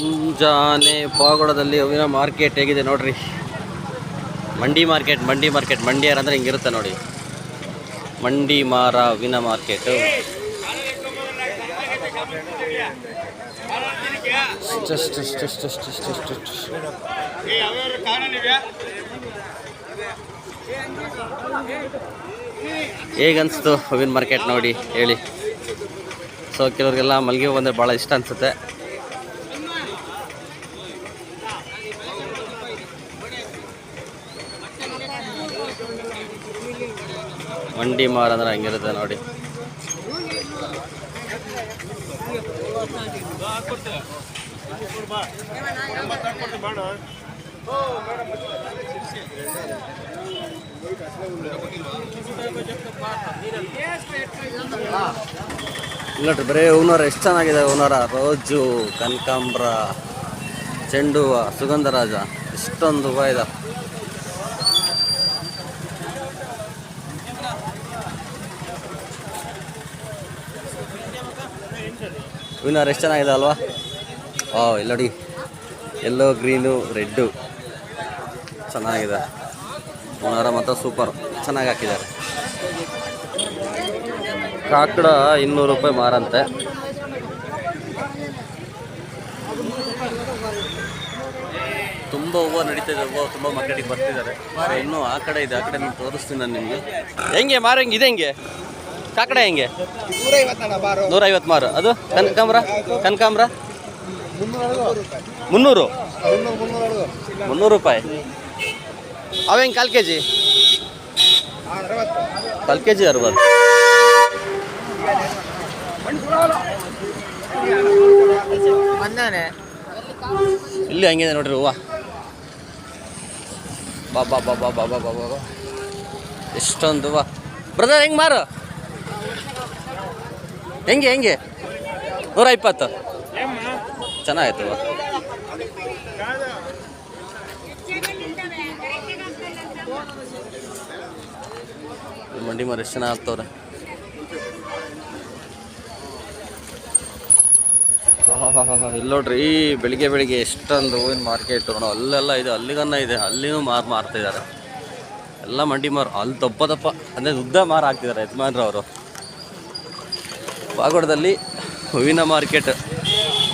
ಮುಂಜಾನೆ ಪಾವಗಡದಲ್ಲಿ ಹೂವಿನ ಮಾರ್ಕೆಟ್ ಹೇಗಿದೆ ನೋಡ್ರಿ. ಮಂಡಿ ಮಾರ್ಕೆಟ್ ಮಂಡಿ ಮಾರ್ಕೆಟ್ ಮಂಡಿಯಾರ ಅಂದ್ರೆ ಹಿಂಗಿರುತ್ತೆ ನೋಡಿ. ಮಂಡಿ ಮಾರ ಹೂವಿನ ಮಾರ್ಕೆಟ್. ಹೇಗನ್ಸ್ತು ಹೂವಿನ ಮಾರ್ಕೆಟ್ ನೋಡಿ ಹೇಳಿ. ಸೊ ಕೆಲವರಿಗೆಲ್ಲ ಮಲ್ಲಿಗೆ ಹೂವು ಅಂದರೆ ಭಾಳ ಇಷ್ಟ ಅನಿಸುತ್ತೆ. ಮಂಡಿ ಮಾರ ಅಂದ್ರೆ ಹಂಗಿರುತ್ತೆ ನೋಡಿ. ನೋಡ್ರಿ ಬರೀ ಹೂನರ ಎಷ್ಟು ಚೆನ್ನಾಗಿದೆ ಹೂನರ ರೋಜು, ಕನಕಾಂಬ್ರ ಚೆಂಡು ಹೂವು ಸುಗಂಧರಾಜ ಇಷ್ಟೊಂದು ಹೂವು ಇದೆ. ಹೂನರ್ ಎಷ್ಟು ಚೆನ್ನಾಗಿದೆ ಅಲ್ವಾ? ಓ ಇಲ್ಲ ನೋಡಿ ಎಲ್ಲೋ ಗ್ರೀನು ರೆಡ್ಡು ಚೆನ್ನಾಗಿದೆ. ಹೂನಾರ ಮಾತ್ರ ಸೂಪರ್ ಚೆನ್ನಾಗಿ ಹಾಕಿದ್ದಾರೆ. ಕಾಕಡ ಇನ್ನೂರು ರೂಪಾಯಿ ಮಾರಂತೆ. ತುಂಬ ಹೂವು ನಡೀತಿದೆ ಹೂವು ತುಂಬ ಮಾರ್ಕೆಟಿಗೆ ಬರ್ತಿದ್ದಾರೆ. ಇನ್ನೂ ಆ ಕಡೆ ಇದೆ, ಆ ಕಡೆ ನಾನು ತೋರಿಸ್ತೀನಿ ನಾನು ನಿಮಗೆ. ಹೆಂಗೆ ಹೆಂಗೆ, ಇದೆ ಹೆಂಗೆ? ಕಾಕಡ ಹೆಂಗೆ? ನೂರೈವತ್ತು ಮಾರು ಅದು ಕನಕಾಂಬ್ರ? ಕನಕಾಂಬ್ರ? ಮುನ್ನೂರು? ಮುನ್ನೂರು ರೂಪಾಯಿ. ಅವ ಹೆಂಗೆ ಕಾಲು ಕೆ ಜಿ ಕಾಲು ಕೆ ಜಿ ಅರವತ್ತು ಇಲ್ಲಿ ಹಂಗಿದೆ ನೋಡ್ರಿ ಹೂವ. ಬಾ ಬಾ ಬಾ ಬಾ ಬಾ ಬಾ ಬಾ ಬಾ ಎಷ್ಟೊಂದು ಹೂವ. ಬ್ರದರ್ ಹೆಂಗೆ ಮಾರು? ಹೆಂಗೆ ಹೆಂಗೆ? ನೂರ ಇಪ್ಪತ್ತು. ಚೆನ್ನಾಗಾಯ್ತು ಹೂವ ಈ ಮಂಡಿ ಮರ ಎಷ್ಟು ಜನ ಆಗ್ತವ್ರೆ ಇಲ್ಲಿ ನೋಡ್ರಿ, ಈ ಬೆಳಿಗ್ಗೆ ಬೆಳಿಗ್ಗೆ ಎಷ್ಟೊಂದು ಹೂವಿನ ಮಾರ್ಕೆಟ್ ನೋಡೋ, ಅಲ್ಲೆಲ್ಲ ಇದೆ, ಅಲ್ಲಿಗನ್ನ ಇದೆ, ಅಲ್ಲಿನೂ ಮಾರು ಮಾರ್ತಿದ್ದಾರೆ. ಎಲ್ಲ ಮಂಡಿ ಮಾರು, ಅಲ್ಲಿ ದಪ್ಪ ದಪ್ಪ, ಅಂದರೆ ಉದ್ದ ಮಾರು ಹಾಕ್ತಿದ್ದಾರೆ ಯಜಮಾನ್ರು ಅವರು. ಪಾಗೋಡದಲ್ಲಿ ಹೂವಿನ ಮಾರ್ಕೆಟ್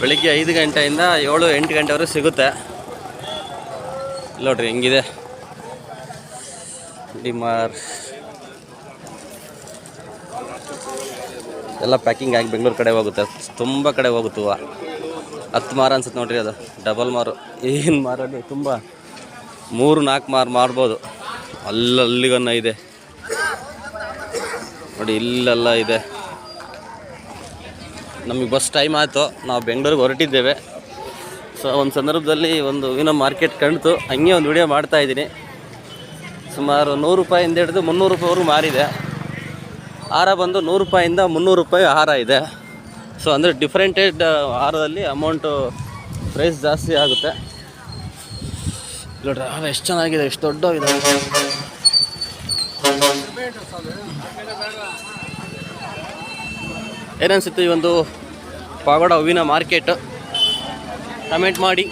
ಬೆಳಿಗ್ಗೆ ಐದು ಗಂಟೆಯಿಂದ ಏಳು ಎಂಟು ಗಂಟೆವರೆಗೆ ಸಿಗುತ್ತೆ. ನೋಡ್ರಿ, ಹೆಂಗಿದೆ? ಡಿಮಾರ್. ಎಲ್ಲ ಪ್ಯಾಕಿಂಗ್ ಆಗಿ ಬೆಂಗಳೂರು ಕಡೆ ಹೋಗುತ್ತೆ. ತುಂಬ ಕಡೆ ಹೋಗುತ್ತೆ ಹೂವು ಹತ್ತು ಮಾರು ಅನ್ಸುತ್ತೆ ನೋಡ್ರಿ ಅದು. ಡಬಲ್ ಮಾರು. ಏನು ಮಾರೋದು ತುಂಬ. ಮೂರು, ನಾಲ್ಕು ಮಾರು ಮಾರ್ಬೋದು. ಅಲ್ಲಲ್ಲಿಗನ್ನ ಇದೆ. ನೋಡಿ, ಇಲ್ಲೆಲ್ಲ ಇದೆ. ನಮಗೆ ಬಸ್ ಟೈಮ್ ಆಯಿತು. ನಾವು ಬೆಂಗಳೂರಿಗೆ ಹೊರಟಿದ್ದೇವೆ. ಸೊ ಒಂದು ಸಂದರ್ಭದಲ್ಲಿ ಒಂದು ಹೂವಿನ ಮಾರ್ಕೆಟ್ ಕಣ್ತು ಹಂಗೆ ಒಂದು ವಿಡಿಯೋ ಮಾಡ್ತಾ ಇದ್ದೀನಿ. ಸುಮಾರು ನೂರು ರೂಪಾಯಿಂದ ಹಿಡಿದು ಮುನ್ನೂರು ರೂಪಾಯಿವರೆಗೂ ಮಾರಿದೆ. ಹಾರ ಬಂದು ನೂರು ರೂಪಾಯಿಂದ ಮುನ್ನೂರು ರೂಪಾಯಿ ಹಾರ ಇದೆ. ಸೊ ಅಂದರೆ ಡಿಫ್ರೆಂಟೆಡ್ ಹಾರದಲ್ಲಿ ಅಮೌಂಟು ಪ್ರೈಸ್ ಜಾಸ್ತಿ ಆಗುತ್ತೆ. ನೋಡ್ರಿ ಹಾರ ಎಷ್ಟು ಚೆನ್ನಾಗಿದೆ, ಎಷ್ಟು ದೊಡ್ಡವಾಗಿದೆ ಏನನ್ಸುತ್ತೆ ಈ ಒಂದು ಪಾಗೋಡ ಹೂವಿನ ಮಾರ್ಕೆಟ್ ಕಮೆಂಟ್ ಮಾಡಿ.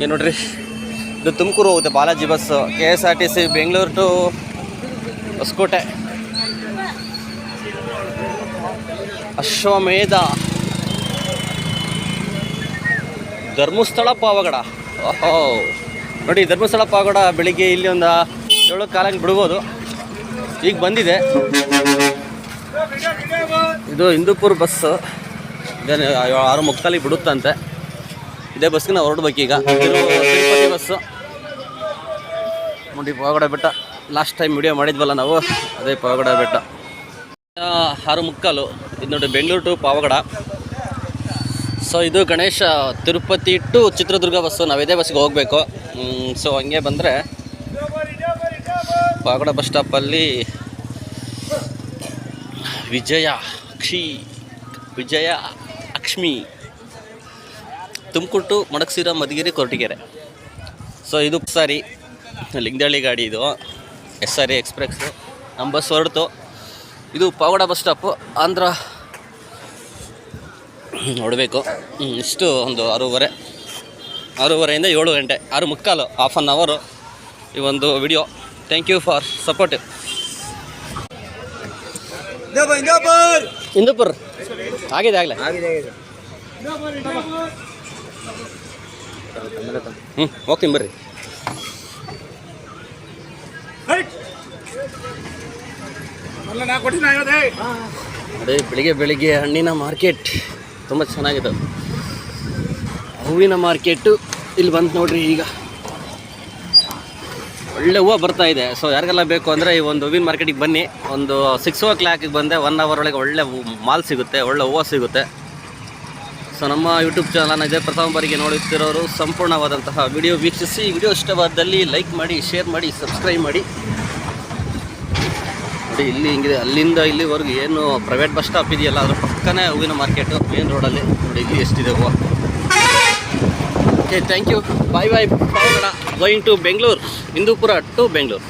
ಏನು ನೋಡ್ರಿ? ಇದು ತುಮಕೂರು ಹೋಗುತ್ತೆ, Balaji bus K S R T C Bengaluru to Hosakote. Ashwamedha. Dharmasthala Pavagada. ಓಹೋ. ನೋಡಿ, ಧರ್ಮಸ್ಥಳ ಪಾವಗಡ ಬೆಳಿಗ್ಗೆ ಇಲ್ಲಿ ಒಂದು ಏಳು ಕಾಲಂಗೆ ಬಿಡ್ಬೋದು. ಈಗ ಬಂದಿದೆ. ಇದು ಹಿಂದೂಪುರ ಬಸ್ಸು ಆರು ಮುಕ್ಕಾಲಿಗೆ ಬಿಡುತ್ತಂತೆ. ಇದೇ ಬಸ್ಗೆ ನಾವು ಹೊರಡ್ಬೇಕೀಗ ಬಸ್ಸು ನೋಡಿ, ಪಾವಗಡ ಬೆಟ್ಟ. ಲಾಸ್ಟ್ ಟೈಮ್ ವಿಡಿಯೋ ಮಾಡಿದ್ವಲ್ಲ ನಾವು, ಅದೇ ಪಾವಗಡ ಬೆಟ್ಟ. ಆರು ಮುಕ್ಕಾಲು ಇದು ನೋಡಿ ಬೆಂಗಳೂರು ಟು ಪಾವಗಡ. ಸೊ ಇದು ಗಣೇಶ ತಿರುಪತಿ ಟು ಚಿತ್ರದುರ್ಗ ಬಸ್ಸು. ನಾವು ಇದೇ ಬಸ್ಸಿಗೆ ಹೋಗಬೇಕು. ಸೊ ಹಂಗೆ ಬಂದರೆ ಪಾವಗಡ ಬಸ್ ಸ್ಟಾಪಲ್ಲಿ ವಿಜಯ ಅಕ್ಷಿ, ವಿಜಯ ಲಕ್ಷ್ಮಿ ತುಮಕೂರು ಟು ಮಡಕ್ಸಿರ ಮಧುಗಿರಿ ಕೊರಟಗೆರೆ. ಸೊ ಇದು ಸಾರಿ ಲಿಂಗದಳ್ಳಿ ಗಾಡಿ ಇದು. ಎಸ್ ಆರ್ ಎಕ್ಸ್ಪ್ರೆಸ್ಸು ನಮ್ಮ ಬಸ್ ಹೊರಡ್ತು ಇದು ಪಾವಡ ಬಸ್ ಸ್ಟಾಪು ಆಂಧ್ರ ನೋಡಬೇಕು. ಇಷ್ಟು ಒಂದು ಆರೂವರೆ. ಆರೂವರೆಯಿಂದ ಏಳು ಗಂಟೆ ಆರು ಮುಕ್ಕಾಲು ಹಾಫ್ ಆನ್ ಅವರು ಈ ಒಂದು video thank you for support Hindupur ಆಗಿದೆ ಆಗಲೇ. ಹ್ಞೂ ಹೋಗ್ತೀನಿ ಬರ್ರಿ. ಅದೇ ಬೆಳಿಗ್ಗೆ ಬೆಳಿಗ್ಗೆ ಹಣ್ಣಿನ ಮಾರ್ಕೆಟ್ ತುಂಬ ಚೆನ್ನಾಗಿದೆ. ಹೂವಿನ ಮಾರ್ಕೆಟು ಇಲ್ಲಿ ಬಂತು ನೋಡ್ರಿ ಈಗ. ಒಳ್ಳೆ ಹೂವು ಬರ್ತಾ ಇದೆ. ಸೊ ಯಾರಿಗೆಲ್ಲ ಬೇಕು ಅಂದರೆ ಈ ಒಂದು ಹೂವಿನ ಮಾರ್ಕೆಟಿಗೆ ಬನ್ನಿ. ಒಂದು ಸಿಕ್ಸ್ ಓ ಕ್ಲಾಕಿಗೆ ಬಂದೆ ಒನ್ ಅವರ್ ಒಳಗೆ ಒಳ್ಳೆ ಮಾಲ್ ಸಿಗುತ್ತೆ ಒಳ್ಳೆ ಹೂವು ಸಿಗುತ್ತೆ. ಸೊ ನಮ್ಮ ಯೂಟ್ಯೂಬ್ ಚಾನಲನ್ನು ಇದೇ ಪ್ರಥಮ ಬಾರಿಗೆ ನೋಡುತ್ತಿರೋರು, ಸಂಪೂರ್ಣವಾದಂತಹ ವಿಡಿಯೋ ವೀಕ್ಷಿಸಿ. ವಿಡಿಯೋ ಇಷ್ಟವಾದಲ್ಲಿ ಲೈಕ್ ಮಾಡಿ ಶೇರ್ ಮಾಡಿ ಸಬ್ಸ್ಕ್ರೈಬ್ ಮಾಡಿ. ನೋಡಿ, ಇಲ್ಲಿ ಹಿಂಗಿದೆ. ಅಲ್ಲಿಂದ ಇಲ್ಲಿವರೆಗೂ ಏನು ಪ್ರೈವೇಟ್ ಬಸ್ ಸ್ಟಾಪ್ ಇದೆಯಲ್ಲ, ಅದ್ರ ಪಕ್ಕನೇ ಹೂವಿನ ಮಾರ್ಕೆಟು ಮೇನ್ ರೋಡಲ್ಲಿ ನೋಡಿ, ಇಲ್ಲಿ ಎಷ್ಟಿದೆ ಹೂವು. Okay thank you bye bye going to Bengaluru Hindupur to Bengaluru